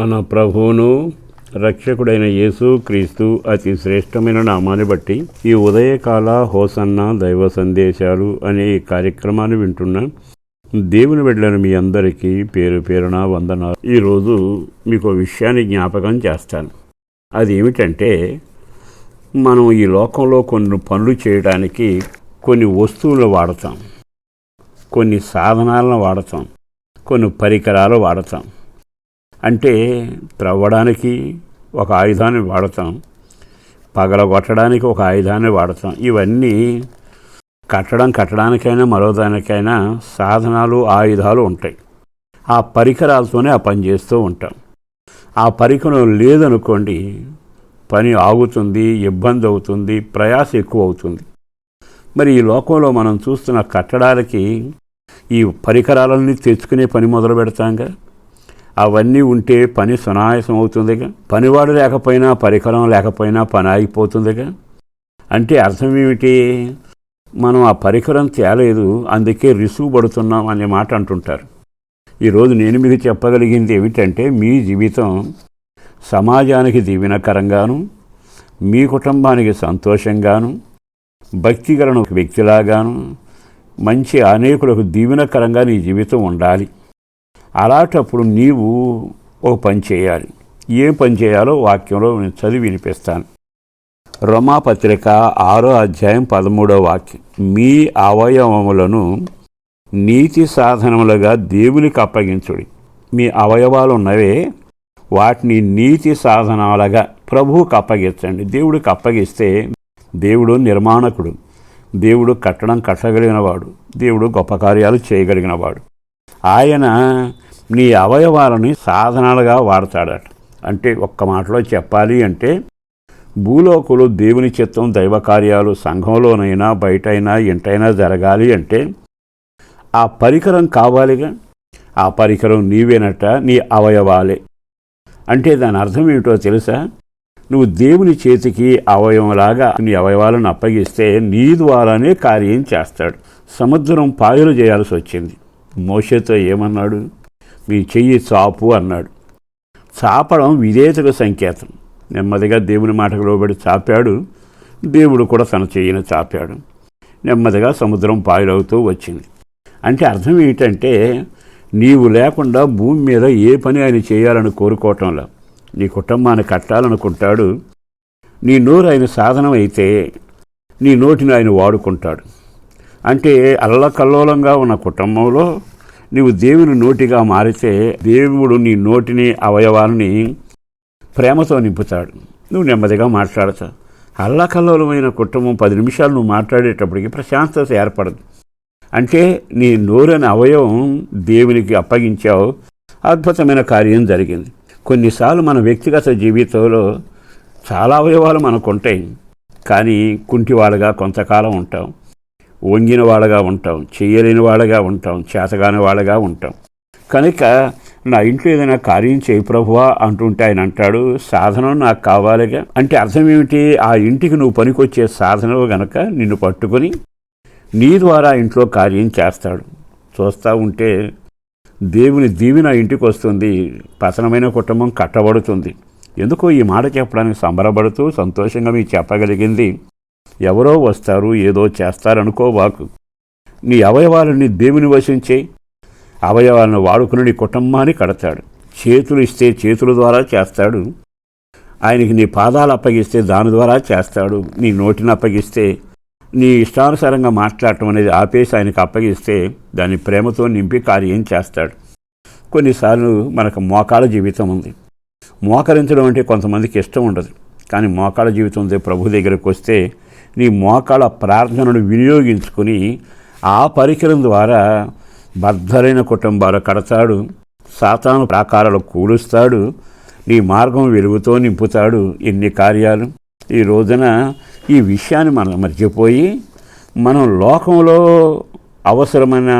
మన ప్రభువును రక్షకుడైన యేసు క్రీస్తు అతి శ్రేష్టమైన నామాన్ని బట్టి ఈ ఉదయకాల హోసన్న దైవ సందేశాలు అనే ఈ కార్యక్రమాన్ని వింటున్న దేవుని వెళ్ళిన మీ అందరికీ పేరు పేరున వందనాలు. ఈరోజు మీకు విషయాన్ని జ్ఞాపకం చేస్తాను. అది ఏమిటంటే మనం ఈ లోకంలో కొన్ని పనులు చేయడానికి కొన్ని వస్తువులు వాడతాం. కొన్ని సాధనాలను వాడతాం. కొన్ని పరికరాలు వాడతాం. అంటే త్రవ్వడానికి ఒక ఆయుధాన్ని వాడతాం పగలగొట్టడానికి ఒక ఆయుధాన్ని వాడతాం. ఇవన్నీ కట్టడం కట్టడానికైనా మరోదానికైనా సాధనాలు ఆయుధాలు ఉంటాయి. ఆ పరికరాలతోనే ఆ పని చేస్తూ ఉంటాం. ఆ పరికరం లేదనుకోండి పని ఆగుతుంది ఇబ్బంది అవుతుంది ప్రయాస ఎక్కువ అవుతుంది. మరి ఈ లోకంలో మనం చూస్తున్న కట్టడానికి ఈ పరికరాలన్నీ తెచ్చుకునే పని మొదలు పెడతాంగా? అవన్నీ ఉంటే పని సునాయాసం అవుతుందిగా పనివాడు లేకపోయినా పరికరం లేకపోయినా పని ఆగిపోతుందిగా అంటే అర్థం ఏమిటి? మనం ఆ పరికరం తేలేదు అందుకే రిసువు పడుతున్నాం అనే మాట అంటుంటారు. ఈరోజు నేను మీకు చెప్పగలిగింది ఏమిటంటే మీ జీవితం సమాజానికి దీవెనకరంగాను మీ కుటుంబానికి సంతోషంగాను భక్తిగలను వ్యక్తిలాగాను మంచి అనేకులకు దీవెనకరంగా నీ జీవితం ఉండాలి. అలాంటప్పుడు నీవు ఒక పని చేయాలి. ఏం పని చేయాలో వాక్యంలో నేను చదివి వినిపిస్తాను. రమాపత్రిక ఆరో అధ్యాయం పదమూడో వాక్యం. మీ అవయవములను నీతి సాధనములుగా దేవునికి అప్పగించుడి. మీ అవయవాలు ఉన్నవే వాటిని నీతి సాధనాలుగా ప్రభువుకు అప్పగించండి. దేవుడికి అప్పగిస్తే దేవుడు నిర్మాణకుడు. దేవుడు కట్టడం కట్టగలిగినవాడు. దేవుడు గొప్ప కార్యాలు చేయగలిగినవాడు. ఆయన నీ అవయవాలని సాధనాలుగా వాడతాడట. అంటే ఒక్క మాటలో చెప్పాలి అంటే భూలోకులు దేవుని చిత్తం దైవ కార్యాలు సంఘంలోనైనా బయటైనా ఇంటైనా జరగాలి అంటే ఆ పరికరం కావాలిగా? ఆ పరికరం నీవేనట నీ అవయవాలే. అంటే దాని అర్థం ఏమిటో తెలుసా? నువ్వు దేవుని చేతికి అవయవంలాగా నీ అవయవాలను అప్పగిస్తే నీ ద్వారానే కార్యం చేస్తాడు. సముద్రం పాయలు చేయాల్సి వచ్చింది. మోషతో ఏమన్నాడు? మీ చెయ్యి చాపు అన్నాడు. చాపడం విధేయతకు సంకేతం. నెమ్మదిగా దేవుని మాటకు లోబడి చాపాడు. దేవుడు కూడా తన చెయ్యిని చాపాడు. నెమ్మదిగా సముద్రం పాయలవుతూ వచ్చింది. అంటే అర్థం ఏమిటంటే నీవు లేకుండా భూమి మీద ఏ పని ఆయన చేయాలని కోరుకోవటంలా. నీ కుటుంబాన్ని కట్టాలనుకుంటాడు. నీ నోరు ఆయన సాధనం అయితే నీ నోటిని ఆయన వాడుకుంటాడు. అంటే అల్లకల్లోలంగా ఉన్న కుటుంబంలో నీవు దేవుని నోటిగా మారితే దేవుడు నీ నోటిని అవయవాన్ని ప్రేమతో నింపుతాడు. నువ్వు నెమ్మదిగా మాట్లాడతావు అల్లకల్లోలమైన కుటుంబం పది నిమిషాలు నువ్వు మాట్లాడేటప్పటికి ప్రశాంతత ఏర్పడదు. అంటే నీ నోరని అవయవం దేవునికి అప్పగించావు. అద్భుతమైన కార్యం జరిగింది. కొన్నిసార్లు మన వ్యక్తిగత జీవితంలో చాలా అవయవాలు మనకు ఉంటాయి కానీ కుంటివాళ్ళుగా కొంతకాలం ఉంటాం. వంగిన వాళ్ళగా ఉంటాం చేయలేని వాళ్ళగా ఉంటాం చేతగాని వాళ్ళగా ఉంటాం. కనుక నా ఇంట్లో ఏదైనా కార్యం చేయి ప్రభువా అంటుంటే ఆయన అంటాడు సాధనం నాకు కావాలిగా. అంటే అర్థం ఏమిటి? ఆ ఇంటికి నువ్వు పనికొచ్చే సాధనం గనక నిన్ను పట్టుకొని నీ ద్వారా ఇంట్లో కార్యం చేస్తాడు. చూస్తూ ఉంటే దేవుని దీవెన ఇంటికి వస్తుంది పతనమైన కుటుంబం కట్టబడుతుంది. ఎందుకో ఈ మాట చెప్పడానికి సంబరపడుతూ సంతోషంగా మీకు చెప్పగలిగింది ఎవరో వస్తారు ఏదో చేస్తారనుకోవాకు నీ అవయవాలని దేవుని వశించే అవయవాలను వాడుకుని నీ కుటుంబాన్ని కడతాడు. చేతులు ఇస్తే చేతుల ద్వారా చేస్తాడు. ఆయనకి నీ పాదాలు అప్పగిస్తే దాని ద్వారా చేస్తాడు. నీ నోటిని అప్పగిస్తే నీ ఇష్టానుసారంగా మాట్లాడటం అనేది ఆపేసి ఆయనకు అప్పగిస్తే దాన్ని ప్రేమతో నింపి కార్యం చేస్తాడు. కొన్నిసార్లు మనకు మోకాళ్ళ జీవితం ఉంది. మోకరించడం అంటే కొంతమందికి ఇష్టం ఉండదు. కానీ మోకాళ్ళ జీవితం ఉంది ప్రభు దగ్గరకు వస్తే నీ మోకాళ్ళ ప్రార్థనను వినియోగించుకుని ఆ పరికరం ద్వారా బద్ధరైన కుటుంబాలు కడతాడు సాతాను ప్రాకారాలు కూలుస్తాడు నీ మార్గం వెలుగుతో నింపుతాడు ఎన్ని కార్యాలు. ఈ రోజున ఈ విషయాన్ని మనం మర్చిపోయి మనం లోకంలో అవసరమైన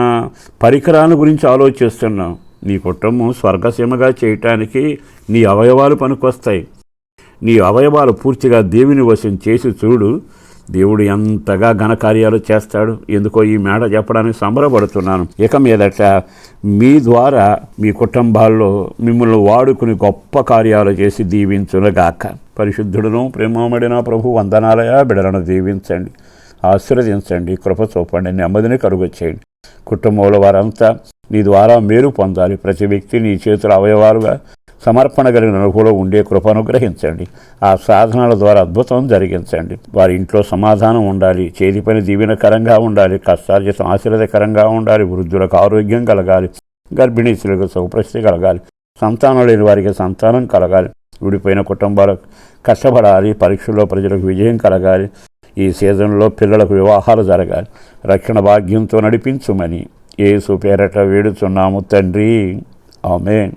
పరికరాల గురించి ఆలోచిస్తున్నాం. నీ కుటుంబం స్వర్గసీమగా చేయటానికి నీ అవయవాలు పనికొస్తాయి. నీ అవయవాలు పూర్తిగా దేవుని వశం చేసి చూడు. దేవుడు ఎంతగా ఘనకార్యాలు చేస్తాడు. ఎందుకో ఈ మేడ చెప్పడానికి సంబరపడుతున్నాను. ఇక మీదట మీ ద్వారా మీ కుటుంబాల్లో మిమ్మల్ని వాడుకుని గొప్ప కార్యాలు చేసి దీవించునుగాక. పరిశుద్ధుడును ప్రేమమడిన ప్రభు వందనాలయ బిడలను దీవించండి. ఆశీర్వదించండి. కృప చూపండి. నెమ్మదిని కరుగు చేయండి. కుటుంబంలో వారంతా నీ ద్వారా మేలు పొందాలి. ప్రతి వ్యక్తి నీ చేతుల అవయవాలుగా సమర్పణ కలిగిన అనుభవంలో ఉండే కృపను గ్రహించండి. ఆ సాధనాల ద్వారా అద్భుతం జరిగించండి. వారి ఇంట్లో సమాధానం ఉండాలి. చేతి పని దీవెనకరంగా ఉండాలి. కష్టార్జితం ఆశీర్వదకరంగా ఉండాలి. వృద్ధులకు ఆరోగ్యం కలగాలి. గర్భిణీ స్త్రీలకు సుఖప్రస్థి కలగాలి. సంతానం లేని వారికి సంతానం కలగాలి. విడిపోయిన కుటుంబాలకు కష్టపడాలి. పరీక్షల్లో ప్రజలకు విజయం కలగాలి. ఈ సీజన్లో పిల్లలకు వివాహాలు జరగాలి. రక్షణ భాగ్యంతో నడిపించుమని ఏసు పేరట వేడుచున్నాము తండ్రి. ఆమె